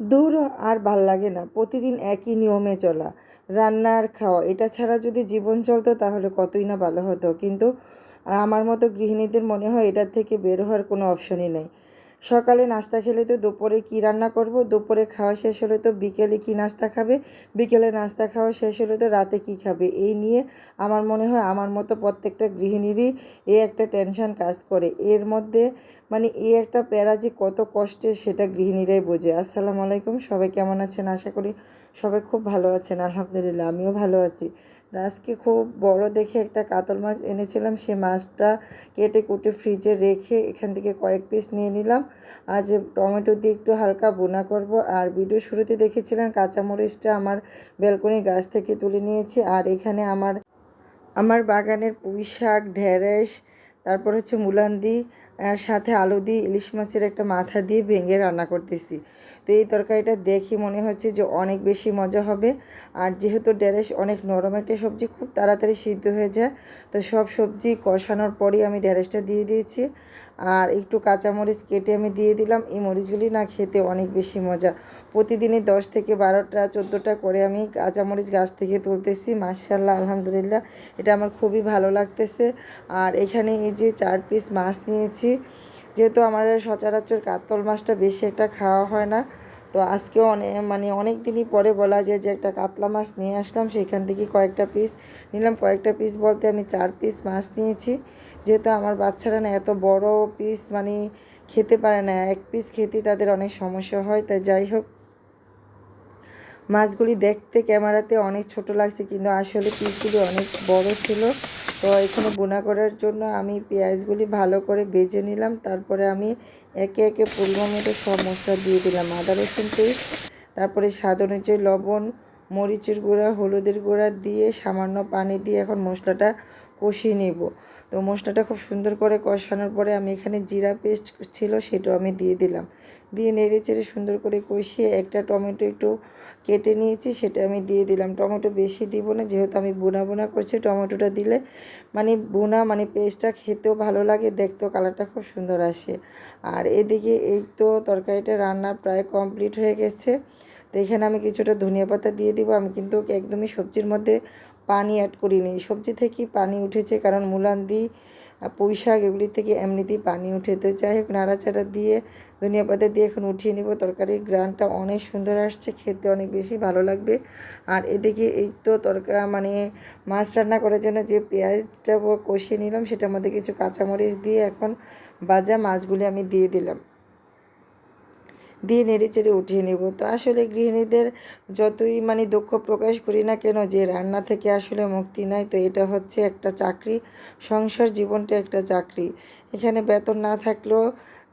দূর আর ভালো লাগে না, প্রতিদিন একই নিয়মে চলা, রান্না আর খাওয়া, এটা ছাড়া যদি জীবন চলতো তাহলে কতই না ভালো হতো। কিন্তু আমার মতো গৃহিণীদের মনে হয় এটার থেকে বের হওয়ার কোনো অপশনই নেই। সকালে নাস্তা খেলে তো দুপুরে কী রান্না করব? দুপুরে খাওয়া শেষ হলে তো বিকেলে কী নাস্তা খাবে? বিকেলে নাস্তা খাওয়া শেষ হলে তো রাতে কী খাবে? এই নিয়ে আমার মনে হয় আমার মতো প্রত্যেকটা গৃহিণীরই এই একটা টেনশন কাজ করে। এর মধ্যে মানে এই একটা প্যারা যে কত কষ্টের সেটা গৃহিণীরাই বোঝে। আসসালামু আলাইকুম, সবাই কেমন আছেন? আশা করি সবাই খুব ভালো আছেন। আলহামদুলিল্লাহ, আমিও ভালো আছি। আজকে খুব বড় দেখে একটা কাতল মাছ এনেছিলাম। সে মাছটা কেটে কুটে ফ্রিজে রেখে এখান থেকে কয়েক পিস নিয়ে নিলাম। আজ টমেটো দিয়ে একটু হালকা বোনা করব। আর ভিডিও শুরুতে দেখেছিলেন কাঁচামরিচটা আমার ব্যালকনি গাছ থেকে তুলে নিয়েছি। আর এখানে আমার আমার বাগানের পুঁই শাক ঢেঁড়স, তারপর হচ্ছে মুলান্দি আর সাথে আলু দিয়ে ইলিশ মাছের একটা মাথা দিয়ে ভেঙে রান্না করতেছি। তো এই তরকারিটা দেখি মনে হচ্ছে যে অনেক বেশি মজা হবে। আর যেহেতু ঢেঁড়স অনেক নরম একটা সবজি, খুব তাড়াতাড়ি সিদ্ধ হয়ে যায়। তো সব সবজি কষানোর পরেই আমি ঢেঁড়সটা দিয়ে দিয়েছি। আর একটু কাঁচামরিচ কেটে আমি দিয়ে দিলাম। এই মরিচগুলি না খেতে অনেক বেশি মজা। প্রতিদিনই দশ থেকে বারোটা, চোদ্দোটা করে আমি কাঁচামরিচ গাছ থেকে তুলতেছি। মার্শাল্লাহ আলহামদুলিল্লাহ। এটা আমার খুবই ভালো লাগতেছে। আর এখানে এই যে চার পিস মাছ নিয়েছি। যেহেতু আমার সচরাচর কাতল মাছটা বেশি একটা খাওয়া হয় না, তো আজকেও অনেক মানে অনেক দিনই পরে বলা যায় যে একটা কাতলা মাছ নিয়ে আসলাম সেখান থেকে কয়েকটা পিস নিলাম। কয়েকটা পিস বলতে আমি চার পিস মাছ নিয়েছি। যেহেতু আমার বাচ্চারা না এত বড় পিস মানে খেতে পারে না, এক পিস খেতে তাদের অনেক সমস্যা হয়, তাই যাই হোক। মাছগুলি দেখতে ক্যামেরাতে অনেক ছোট লাগছে, কিন্তু আসলে পিসগুলি অনেক বড় ছিল। তো এখানে বোনা করার জন্য আমি পেঁয়াজগুলি ভালো করে বেজে নিলাম। তারপরে আমি একে একে পরিমাণ মতো সব মশলা দিয়ে দিলাম। আদা, রসুন, পেস্ট, তারপরে স্বাদ অনুযায়ী লবণ, মরিচের গুঁড়া, হলুদের গুঁড়া দিয়ে সামান্য পানি দিয়ে এখন মশলাটা কষিয়ে নেব। তো মশলাটা খুব সুন্দর করে কষানোর পরে আমি এখানে জিরা পেস্ট ছিল সেটাও আমি দিয়ে দিলাম। দিয়ে নেড়ে চেড়ে সুন্দর করে কষিয়ে একটা টমেটো একটু কেটে নিয়েছি, সেটা আমি দিয়ে দিলাম। টমেটো বেশি দিব না, যেহেতু আমি বোনা বোনা করছি, টমেটোটা দিলে মানে বোনা মানে পেস্টটা খেতেও ভালো লাগে, দেখতেও কালারটা খুব সুন্দর আসে। আর এদিকে এই তো তরকারিটা রান্না প্রায় কমপ্লিট হয়ে গেছে। তো এখানে আমি কিছুটা ধনিয়া পাতা দিয়ে দিব, আমি কিন্তু একদমই সবজির মধ্যে পানি অ্যাড করি করিনি। সবজি থেকেই পানি উঠেছে কারণ মুলান্দি পুঁই শাক এগুলি থেকে এমনিতেই পানি উঠে। তো যাই হোক, নাড়াচাড়া দিয়ে, ধনিয়া পাতা দিয়ে এখন উঠিয়ে নিব। তরকারির গ্রানটা অনেক সুন্দর আসছে, খেতে অনেক বেশি ভালো লাগবে। আর এদিকে এই তো তরকা মানে মাছ রান্না করার জন্য যে পেঁয়াজটা কষিয়ে নিলাম, সেটার মধ্যে কিছু কাঁচামরিচ দিয়ে এখন বাজা মাছগুলি আমি দিয়ে দিলাম। দিয়ে নেড়ে চেড়ে উঠিয়ে নেব। তো আসলে গৃহিণীদের যতই মানে দুঃখ প্রকাশ করি না কেন যে রান্না থেকে আসলে মুক্তি নাই, তো এটা হচ্ছে একটা চাকরি, সংসার জীবনটা একটা চাকরি। এখানে বেতন না থাকলেও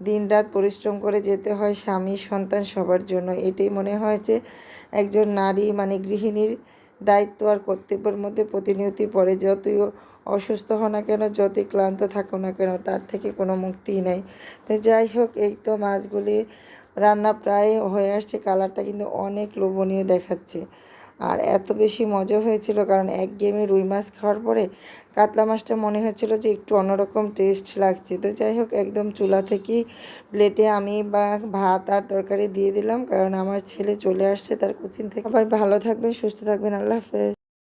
দিন রাত পরিশ্রম করে যেতে হয় স্বামী, সন্তান সবার জন্য। এটাই মনে হয় যে একজন নারী মানে গৃহিণীর দায়িত্ব আর কর্তব্যের মধ্যে প্রতিনিয়তি পড়ে। যতই অসুস্থ হও না কেন, যতই ক্লান্ত থাকো না কেন, তার থেকে কোনো মুক্তিই নেই। তো যাই হোক, এই তো মাছগুলি রান্না প্রায় হয়ে আসছে, কালারটা কিন্তু অনেক লোভনীয় দেখাচ্ছে। আর এত বেশি মজা হয়েছিল, কারণ এক গেমে রুই মাছ খাওয়ার পরে কাতলা মাছটা মনে হচ্ছিল যে একটু অন্যরকম টেস্ট লাগছে। তো যাই হোক, একদম চুলা থেকেই প্লেটে আমি বা ভাত আর তরকারি দিয়ে দিলাম, কারণ আমার ছেলে চলে আসছে তার কোচিং থেকে। সবাই ভালো থাকবেন, সুস্থ থাকবেন, আল্লাহ হাফেজ।